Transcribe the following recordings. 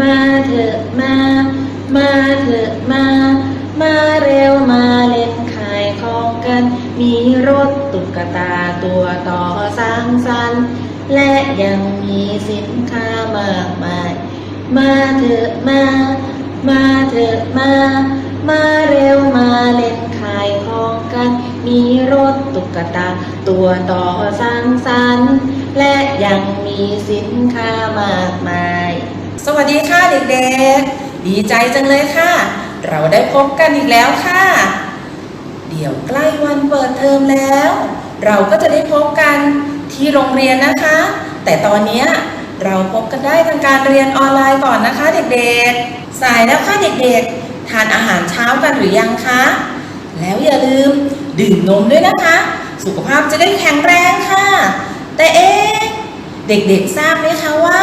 มาเถอะมา มาเถอะมา มาเร็วมาเล่นขายของกัน มีรถตุ๊กตาตัวต่อสร้างสรรค์ และยังมีสินค้ามากมาย มาเถอะมา มาเถอะมา มาเร็วมาเล่นขายของกัน มีรถตุ๊กตาตัวต่อสร้างสรรค์ และยังมีสินค้ามากมาย สวัสดีค่ะเด็กๆ ดีใจจังเลยค่ะ เราได้พบกันอีกแล้วค่ะ เดี๋ยวใกล้วันเปิดเทอมแล้ว เราก็จะได้พบกันที่โรงเรียนนะคะ แต่ตอนนี้เราพบกันได้ทางการเรียนออนไลน์ก่อนนะคะ เด็กๆ สายแล้วค่ะเด็กๆ ทานอาหารเช้ากันหรือยังคะ แล้วอย่าลืมดื่มนมด้วยนะคะ สุขภาพจะได้แข็งแรงค่ะ แต่เอ๊ะเด็กๆทราบไหมคะว่า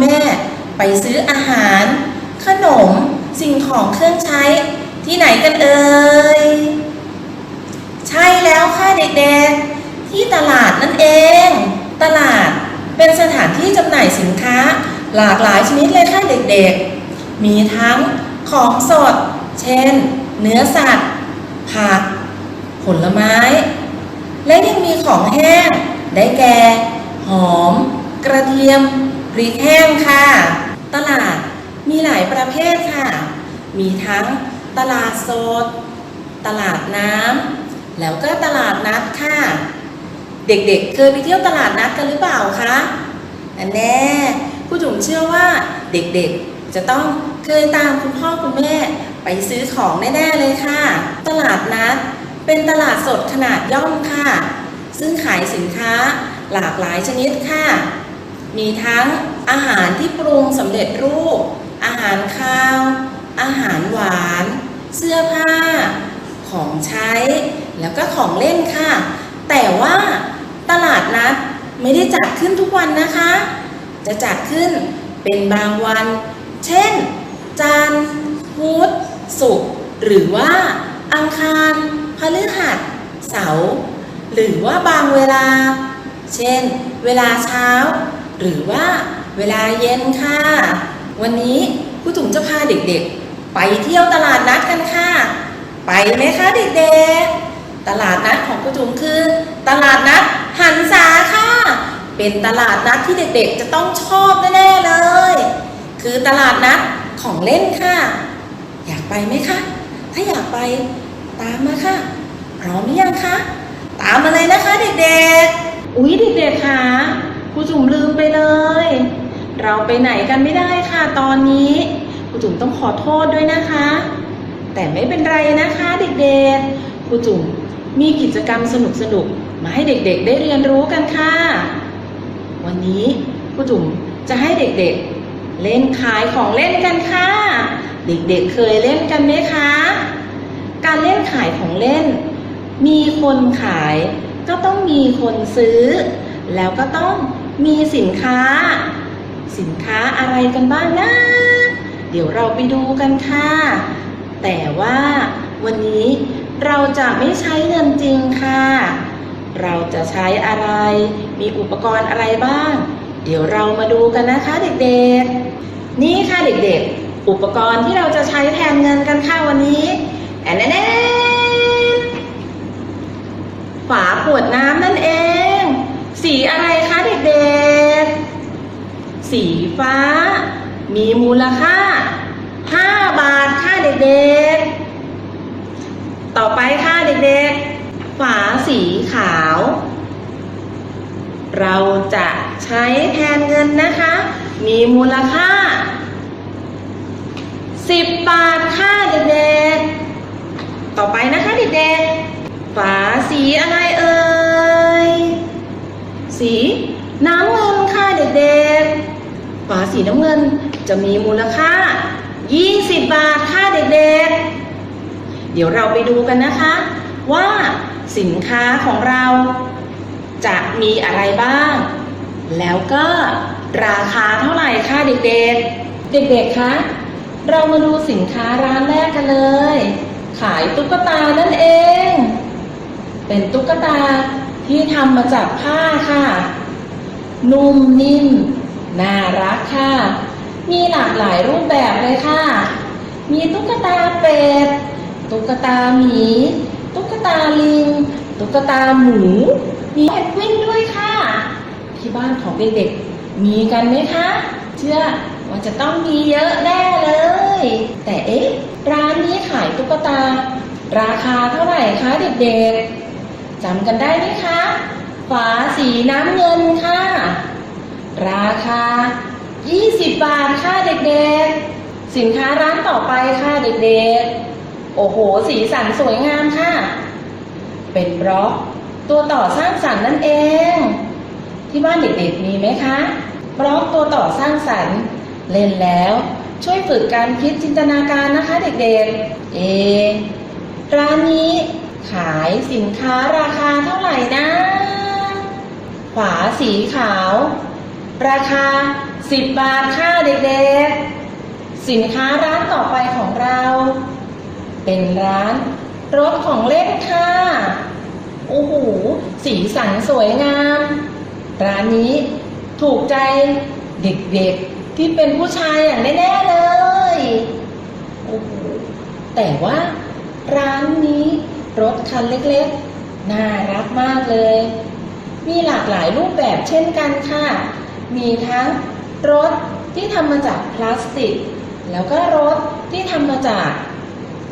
แม่ ไปซื้ออาหาร ขนมสิ่งของเครื่องใช้ที่ไหนกันเอ่ย ใช่แล้วค่ะเด็กๆ ที่ตลาดนั่นเอง ตลาดเป็นสถานที่จำหน่ายสินค้าหลากหลายชนิดเลยค่ะเด็กๆ มีทั้งของสด เช่น เนื้อสัตว์ ผัก ผลไม้ และยังมีของแห้ง ได้แก่ หอม กระเทียม พริกแห้งค่ะ ตลาดมีหลายประเภทค่ะ มีทั้งตลาดสด ตลาดน้ำแล้วก็ตลาดนัดค่ะ เด็กๆเคยไปเที่ยวตลาดนัดกันหรือเปล่าคะอันแน่ผู้จุ๋มเชื่อว่าเด็กๆจะต้องเคยตามคุณพ่อคุณแม่ไปซื้อของแน่ๆเลยค่ะ ตลาดนัดเป็นตลาดสดขนาดย่อมค่ะ ซึ่งขายสินค้าหลากหลายชนิดค่ะ มีทั้งอาหารที่ปรุงสำเร็จรูป อาหารคาว อาหารหวาน เสื้อผ้า ของใช้ แล้วก็ของเล่นค่ะ แต่ว่าตลาดนัดไม่ได้จัดขึ้นทุกวันนะคะ จะจัดขึ้นเป็นบางวัน เช่น จันทร์พุธศุกร์หรือว่าอังคารพฤหัสเสาร์หรือว่าบางเวลา เช่น เวลาเช้า หรือว่าเวลาเย็นค่ะ วันนี้ครูจุ๋มจะพาเด็กๆ ไปเที่ยวตลาดนัดกันค่ะ ไปไหมคะเด็กๆ ตลาดนัดของครูจุ๋มคือ ตลาดนัดหันษาค่ะ เป็นตลาดนัดที่เด็กๆ จะต้องชอบแน่ๆเลย คือตลาดนัดของเล่นค่ะ อยากไปไหมคะ ถ้าอยากไปตามมาค่ะ พร้อมหรือยังคะ ตามมาเลยนะคะเด็กๆ อุ๊ยเด็กๆค่ะ ครูจุ๋มลืมไปเลย เราไปไหนกันไม่ได้ค่ะตอนนี้ครูจุ๋มต้องขอโทษด้วยนะคะ แต่ไม่เป็นไรนะคะเด็กๆครูจุ๋มมีกิจกรรมสนุกๆมาให้เด็กๆ ได้เรียนรู้กันค่ะ วันนี้ครูจุ๋มจะให้เด็กๆ เล่นขายของเล่นกันค่ะ เด็กๆเคยเล่นกันไหมคะ การเล่นขายของเล่น มีคนขายก็ต้องมีคนซื้อ แล้วก็ต้อง มีสินค้า สินค้าอะไรกันบ้างนะ เดี๋ยวเราไปดูกันค่ะ แต่ว่าวันนี้เราจะไม่ใช้เงินจริงค่ะ เราจะใช้อะไร มีอุปกรณ์อะไรบ้าง เดี๋ยวเรามาดูกันนะคะเด็กๆ นี่ค่ะเด็กๆ อุปกรณ์ที่เราจะใช้แทนเงินกันค่ะวันนี้แอนแอนฝาขวดน้ำนั่นเอง สีอะไร สีฟ้า มีมูลค่า 5 บาทค่ะเด็กๆ ต่อไปค่ะเด็กๆ ฝาสีขาว เราจะใช้แทนเงินนะคะ มีมูลค่า 10 บาทค่ะเด็กๆ ต่อไปนะคะเด็กๆ ฝาสีอะไรเอ่ย สีน้ำเงิน ฝาสีน้ำเงินจะมีมูลค่า 20 บาทค่ะเด็กๆ เดี๋ยวเราไปดูกันนะคะ ว่าสินค้าของเราจะมีอะไรบ้าง แล้วก็ราคาเท่าไหร่ค่ะเด็กๆ เด็กๆคะเรามาดูสินค้าร้านแรกกันเลย ขายตุ๊กตานั่นเอง เป็นตุ๊กตาที่ทำมาจากผ้าค่ะ นุ่มนิ่ม น่ารักค่ะ มีหลากหลายรูปแบบเลยค่ะ มีตุ๊กตาเป็ด ตุ๊กตาหมี ตุ๊กตาลิง ตุ๊กตาหมู มีเพนกวินด้วยค่ะ ที่บ้านของเด็กๆ มีกันไหมคะ เชื่อว่าจะต้องมีเยอะแน่เลย แต่เอ๊ะ ร้านนี้ขายตุ๊กตา ราคาเท่าไหร่คะเด็กๆจำกันได้ไหมคะ ฝาสีน้ำเงินค่ะ ราคา 20 บาทค่ะเด็กๆ สินค้าร้านต่อไปค่ะเด็กๆ โอ้โห สีสันสวยงามค่ะ เป็นบล็อกตัวต่อสร้างสรรค์นั่นเอง ที่บ้านเด็กๆมีไหมคะบล็อกตัวต่อสร้างสรรค์ เล่นแล้วช่วยฝึกการคิดจินตนาการนะคะเด็กๆ เอ ร้านนี้ขายสินค้าราคาเท่าไหร่นะฝาสีขาว ราคา 10 บาทค่ะเด็กๆ สินค้าร้านต่อไปของเรา เป็นร้านรถของเล่นค่ะ โอ้โห สีสันสวยงาม ร้านนี้ถูกใจเด็กๆที่เป็นผู้ชายอย่างแน่ๆเลย โอ้โห แต่ว่าร้านนี้รถคันเล็กๆ น่ารักมากเลย มีหลากหลายรูปแบบเช่นกันค่ะ มีทั้งรถที่ทำมาจากพลาสติก แล้วก็รถที่ทำมาจาก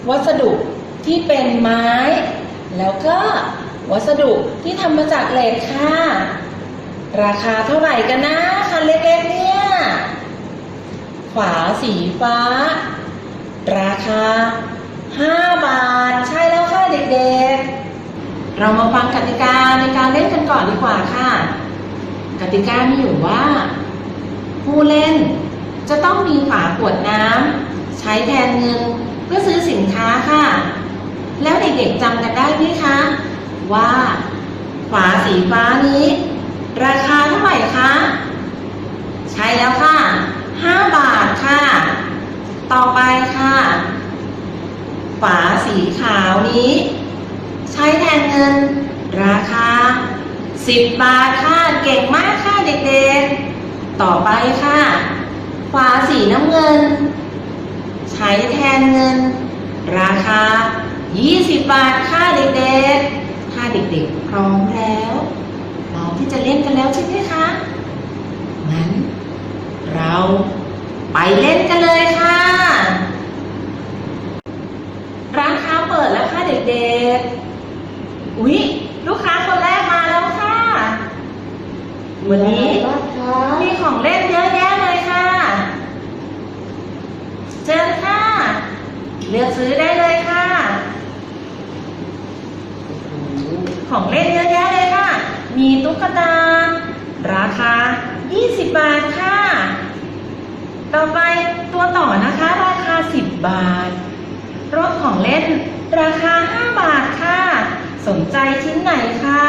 วัสดุที่เป็นไม้ แล้วก็วัสดุที่ทำมาจากเหล็กค่ะ ราคาเท่าไหร่กันนะคันเล็กๆเนี่ยฝาสีฟ้า ราคา 5 บาท ใช่แล้วค่ะเด็กๆ เรามาฟังกติกาในการเล่นกันก่อนดีกว่าค่ะ กติกามีอยู่ว่า ผู้เล่นจะต้องมีฝาขวดน้ำใช้แทนเงินเพื่อซื้อสินค้าค่ะ แล้วเด็กๆจำกันได้ไหมคะ ว่าฝาสีฟ้านี้ ราคาเท่าไหร่คะ ใช่แล้วค่ะ 5 บาทค่ะ ต่อไปค่ะ ฝาสีขาวนี้ ใช้แทนเงิน ราคา 10บบาทค่ะ เก่งมากค่ะเด็กๆ ต่อไปค่ะฝาสีน้ำเงิน ใช้แทนเงิน ราคา 20 บาทค่ะเด็กๆ ถ้าเด็กๆพร้อมแล้ว พร้อมที่จะเล่นกันแล้วใช่ไหมคะ งั้น เราไปเล่นกันเลยค่ะ ร้านค้าเปิดแล้วค่ะเด็กๆ อุ๊ย ลูกค้าคนแรกมาแล้วค่ะ วันนี้ บ้างคะ มีของเล่นเยอะแยะเลยค่ะ เชิญค่ะ เลือกซื้อได้เลยค่ะ ของเล่นเยอะแยะเลยค่ะ มีตุ๊กตา ราคา 20 บาทค่ะ ต่อไปตัวต่อนะคะ ราคา 10 บาท รถของเล่น ราคา 5 บาทค่ะ สนใจชิ้นไหนคะ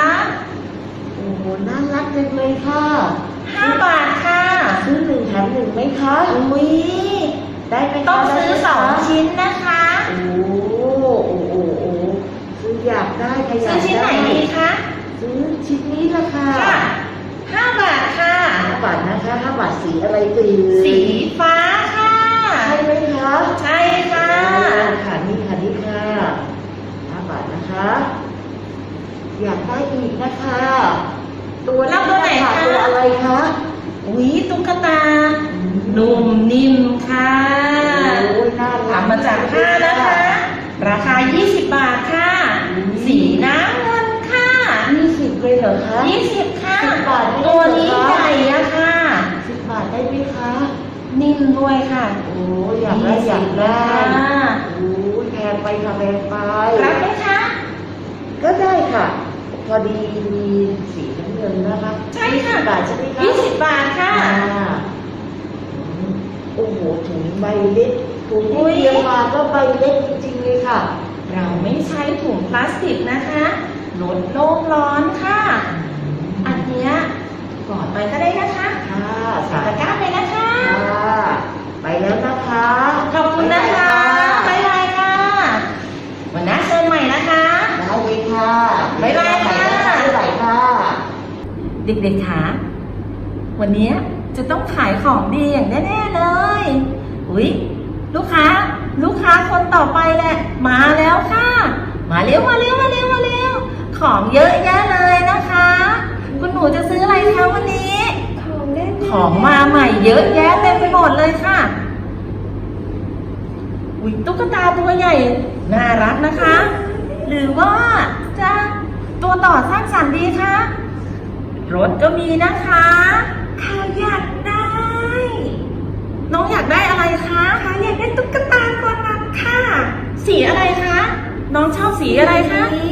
โอ้โหน่ารักจังเลยค่ะ 5 บาทค่ะซื้อหนึ่งแถมหนึ่งไหมคะ อุ้ยได้ไหมคะต้องซื้อ ได้ไหมคะสองชิ้นนะคะ โอ้โหโอ้โหโอ้โหซื้ออยาก ได้ค่ะอยาซื้อกชิ้นไหนได้ดีคะซื้อชิ้นนี้ละค่ะค่ะห้าบาทค่ะ ห้าบาทนะคะห้าบาทสีอะไรเอ่ยสีฟ้าค่ะ ใช่ไหมคะใช่ค่ะโอ้ค่ะนี่ค่ะนี่ค่ะห้าบาทนะคะ อยากได้อีกนะคะ ตัวแล้วตัวไหนคะ ตัวอะไรคะอุ้ยตุ๊กตานุ่มนิ่มค่ะโอ้ยน่ารักทำมาจากผ้านะคะ ราคา 20 บาทค่ะ สีน้ำเงินค่ะยี่สิบเลยเหรอคะ20ค่ะ สิบบาทไม่ได้ตัวนี้เหรอใหคะญ่อะค่ะ สิบบาทได้ไหมคะ นิ่มด้วยค่ะ โอ้ยอยากได้อยากได้ค่ะโอ้ยแพงไปค่ะแพงไป รับไหมคะ ก็ได้ค่ะ พอดีมีสีน้ำเงินนะคะใช่ค่ะยี่สิบบาทใช่ไหมคะ20บาทค่ะอ่าอืมโอ้โหถุงใบเล็กถุงอุ๊ที่ยเตรียมมาก็ใบเล็กจริงๆเลยค่ะ เราไม่ใช้ถุงพลาสติกนะคะ ลดโลกร้อนค่ะ อันเนี้ยกอดไปก็ได้นะคะค่ะใส่ตะกร้าไปนะคะค่ะไปแล้วนะคะขอบคุณนะคะบ๊ายบายค่ะ วันหน้าเชิญใหม่นะคะได้เลยค่ะบ๊ายบายค่ะบ๊ายบายค่ะ เด็กๆคะวันเนี้ยจะต้องขายของดีอย่างแน่ๆเลย อุ๊ย ลูกค้า ลูกค้าคนต่อไปแหละ มาแล้วค่ะ มาเร็วมาเร็วมาเร็วมาเร็วของเยอะแยะเลยนะคะ คุณหนูจะซื้ออะไรคะวันนี้ ของเล่นของมาใหม่เยอะแยะเต็มไปหมดเลยค่ะอุ๊ยตุ๊กตาตัวใหญ่น่ารักนะคะ หรือว่าจะตัวต่อสร้างสรรค์ดีคะรถก็มีนะคะค่ะอยากได้ น้องอยากได้อะไรคะค่ะอยากได้ตุ๊กตาตัวนั้นค่ะ สีอะไรคะ น้องชอบสีอะไรคะ สี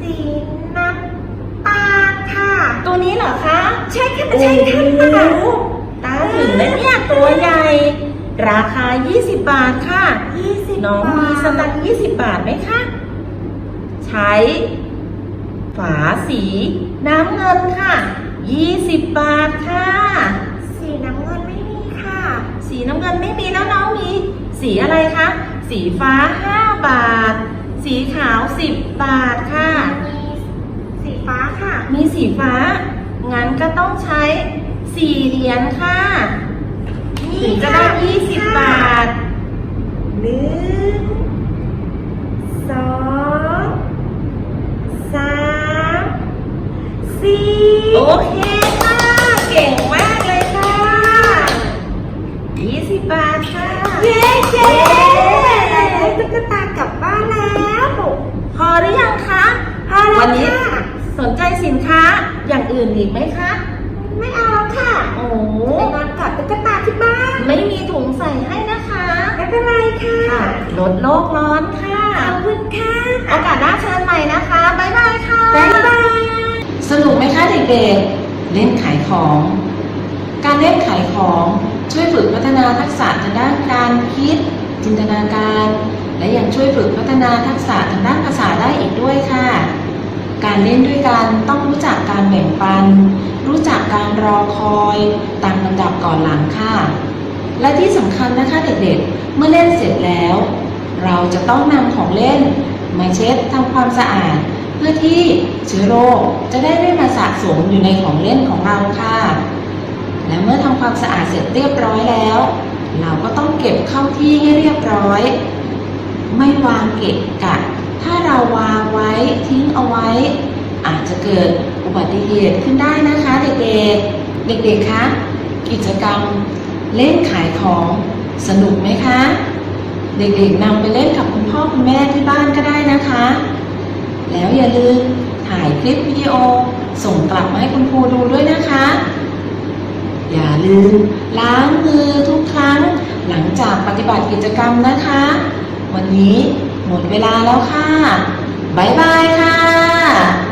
สีน้ำตาลค่ะ ตัวนี้เหรอคะ ใช่ค่ะใช่ค่ะโอ้โหตาถึงแล้วเนี่ยตัวใหญ่ ราคา 20 บาทค่ะยี่สิบน้องมีสตังค์20 บาทไหมคะ ใช้ ฝาสีน้ำเงินค่ะ 20 บาทค่ะ น้ำเงินไม่มีแล้วน้องมี สีอะไรคะ สีฟ้า 5 บาท สีขาว 10 บาทค่ะ มีสีฟ้าค่ะ มีสีฟ้า งั้นก็ต้องใช้สี่เหรียญค่ะถึงจะได้20บาทหนึ่งสองสามสี่โอเคค่ะ เก่งมากเลยค่ะ 20 บาทค่ะ เย้เย้ได้ตุ๊กตากลับบ้านแล้ว พอหรือยังคะ พอแล้ว วันนี้ ค่ะ ส นใจสินค้าอย่างอื่นอีกไหมคะ ไม่เอาแล้วค่ะโอ้ไปนอนกับตุ๊กตาที่บ้าน ไม่มีถุงใส่ให้นะคะไม่เป็นไรค่ะค่ะลดโลกร้อนค่ะขอบคุณค่ะโอกาสหน้าเชิญใหม่นะคะบ๊ายบายค่ะบ๊ายบายสนุกไหมคะเด็กๆเล่นขายของ การเล่นขายของช่วยฝึกพัฒนาทักษะทางด้านการคิด จินตนาการ และยังช่วยฝึกพัฒนาทักษะทางด้านภาษาได้อีกด้วยค่ะ การเล่นด้วยกันต้องรู้จักการแบ่งปัน รู้จักการรอคอยตามลำดับก่อนหลังค่ะ และที่สำคัญนะคะเด็กๆ เมื่อเล่นเสร็จแล้ว เราจะต้องนำของเล่น มาเช็ดทำความสะอาด เพื่อที่เชื้อโรคจะได้ไม่มาสะสมอยู่ในของเล่นของเราค่ะ และเมื่อทำความสะอาดเสร็จเรียบร้อยแล้ว เราก็ต้องเก็บเข้าที่ให้เรียบร้อย ไม่วางเกะกะ ถ้าเราวางไว้ทิ้งเอาไว้ อาจจะเกิดอุบัติเหตุขึ้นได้นะคะ เด็กๆ เด็กๆคะกิจกรรมเล่นขายของสนุกไหมคะ เด็กๆนำไปเล่นกับคุณพ่อคุณแม่ที่บ้านก็ได้นะคะ แล้วอย่าลืมถ่ายคลิปวิดีโอส่งกลับมาให้คุณครูดูด้วยนะคะ อย่าลืมล้างมือทุกครั้งหลังจากปฏิบัติกิจกรรมนะคะ วันนี้ หมดเวลาแล้วค่ะ บ๊ายบายค่ะ